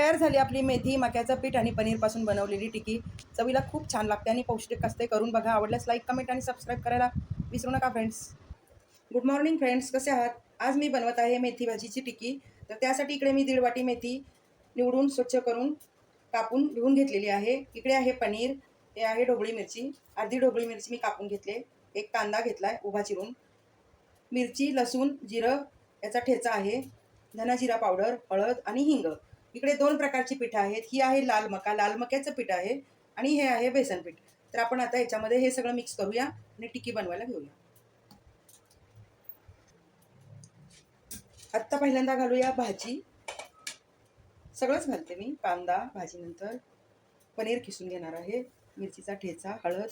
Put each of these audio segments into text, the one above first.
तयार झाली आपली मेथी मक्याचं पीठ आणि पनीरपासून बनवलेली टिकी चवीला खूप छान लागते आणि पौष्टिक असते. करून बघा. आवडल्यास लाईक कमेंट आणि सबस्क्राईब करायला विसरू नका फ्रेंड्स गुड मॉर्निंग फ्रेंड्स कसे आहात? आज मी बनवत आहे मेथी भाजीची टिकी तर त्यासाठी इकडे मी दीड वाटी मेथी निवडून स्वच्छ करून कापून लिहून घेतलेली आहे. इकडे आहे पनीर हे आहे ढोबळी मिरची. अर्धी ढोबळी मिरची मी कापून घेतले. एक कांदा घेतला आहे उभा चिरून. मिरची लसूण जिरं याचा ठेचा आहे. धना जिरा पावडर हळद आणि हिंग. इकडे दोन प्रकारची पिठं आहेत. ही आहे लाल मका. लाल मक्याचं पीठ आहे आणि हे आहे बेसन पीठ. तर आपण आता याच्यामध्ये हे सगळं मिक्स करूया आणि टिकी बनवायला घेऊया. आत्ता पहिल्यांदा घालूया भाजी. सगळंच घालते मी. कांदा भाजीनंतर पनीर किसून घेणार आहे. मिरचीचा ठेचा हळद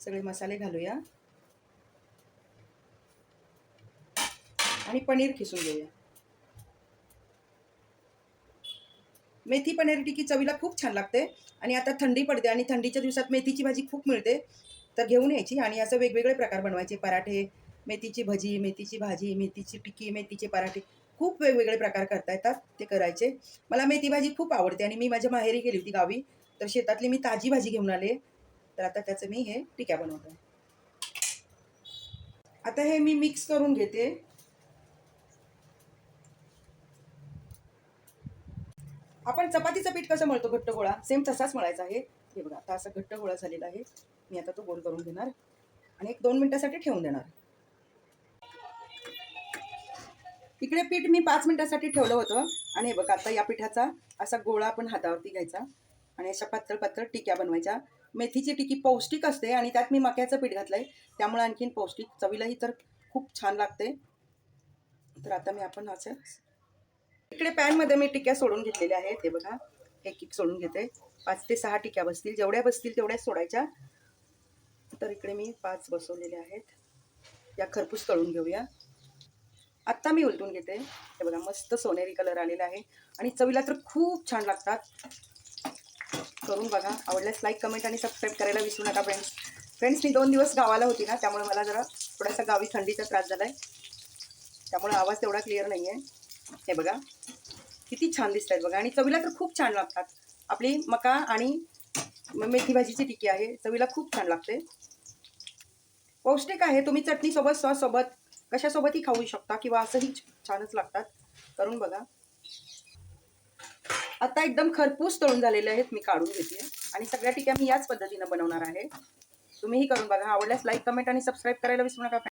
सगळे मसाले घालूया. आणि पनीर किसून घेऊया. मेथी पनीर टिकी चवीला खूप छान लागते. आणि आता थंडी पडते आणि थंडीच्या दिवसात मेथीची भाजी खूप मिळते. तर घेऊन यायची आणि असं वेगवेगळे प्रकार बनवायचे. पराठे मेथीची भजी मेथीची भाजी मेथीची टिकी मेथीचे पराठे. खूप वेगवेगळे प्रकार करता येतात ते करायचे. मला मेथी भाजी खूप आवडते आणि मी माझ्या माहेरी गेली होती गावी. तर शेतातली मी ताजी भाजी घेऊन आले. तर आता त्याचं मी हे टिक्या बनवतो. आता हे मी मिक्स करून घेते. आपण चपातीचं पीठ कसं मळतो? घट्ट गोळा. सेम तसाच मळायचा आहे. हे बघा आता असा घट्ट गोळा झालेला आहे. मी आता तो गोल करून घेणार आणि एक दोन मिनिटासाठी ठेवून देणार. इकडे पीठ मी पाच मिनिटासाठी ठेवलं होतं. आणि हे बघा आता या पिठाचा असा गोळा आपण हातावरती घ्यायचा आणि अशा पातळ पातळ टिक्या बनवायच्या. मेथीची टिकी पौष्टिक असते आणि त्यात मी मक्याचं पीठ घातलं आहे त्यामुळे आणखीन पौष्टिक चवीलाही तर खूप छान लागते. तर आता मी आपण असं इकडे पॅनमध्ये मी टिक्या सोडून घेतलेल्या आहेत. ते बघा एक एक सोडून घेते. पाच ते सहा टिक्या बसतील. जेवढ्या बसतील तेवढ्याच सोडायच्या. तर इकडे मी पाच बसवलेल्या आहेत. या खरपूस तळून घेऊया. आत्ता मी उलटून घेते. हे बघा मस्त सोनेरी कलर आलेला आहे. आणि चवीला तर खूप छान लागतात. करून बघा. आवडल्यास लाईक कमेंट आणि सबस्क्राईब करायला विसरू नका फ्रेंड्स फ्रेंड्स मी दोन दिवस गावाला होती ना त्यामुळे मला जरा थोडासा गावी थंडीचा त्रास झाला आहे त्यामुळे आवाज तेवढा क्लिअर नाही आहे हे बघा. किती छान दिसत आहेत बघा. आणि चवीला तर खूप छान लागतात. आपली मका आणि मेथी भाजीची टिकी आहे. चवीला खूप छान लागते. पौष्टिक आहे. तुम्ही चटणीसोबत सॉससोबत कशासोबतही खाऊ शकता किंवा असंही छानच लागतात. करून बघा. आता एकदम खरपूस तळून झालेले आहेत. मी काढून घेते. आणि सगळ्या टिक्या मी याच पद्धतीनं बनवणार आहे. तुम्हीही करून बघा. आवडल्यास लाईक कमेंट आणि सबस्क्राईब करायला विसरू नका.